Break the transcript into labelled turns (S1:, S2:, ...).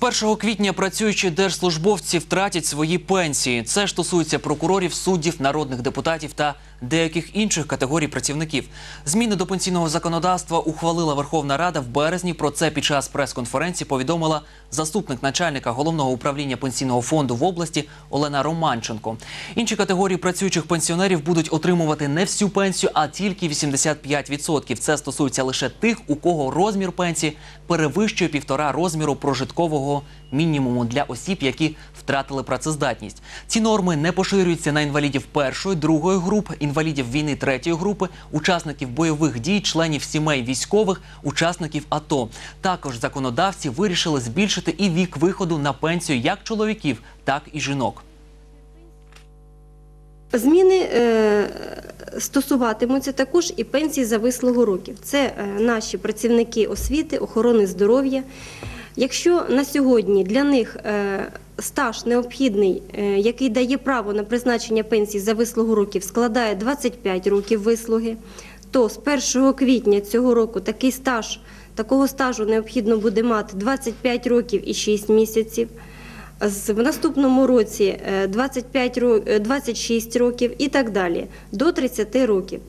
S1: З 1 квітня працюючі держслужбовці втратять свої пенсії. Це стосується прокурорів, суддів, народних депутатів та деяких інших категорій працівників. Зміни до пенсійного законодавства ухвалила Верховна Рада в березні. Про це під час прес-конференції повідомила заступник начальника головного управління пенсійного фонду в області Олена Романченко. Інші категорії працюючих пенсіонерів будуть отримувати не всю пенсію, а тільки 85%. Це стосується лише тих, у кого розмір пенсії перевищує півтора розміру прожиткового мінімуму для осіб, які втратили працездатність. Ці норми не поширюються на інвалідів першої, другої груп, інвалідів війни третьої групи, учасників бойових дій, членів сімей військових, учасників АТО. Також законодавці вирішили збільшити і вік виходу на пенсію як чоловіків, так і жінок.
S2: Зміни е, стосуватимуться також і пенсій завислого років. Це е, наші працівники освіти, охорони здоров'я. Якщо на сьогодні для них е, стаж необхідний, е, який дає право на призначення пенсії завислого років, складає 25 років вислуги, то з 1 квітня цього року такий стаж, такого стажу необхідно буде мати 25 років і 6 місяців. В наступному році е, 25, ро- е, 26 років і так далі, до 30 років.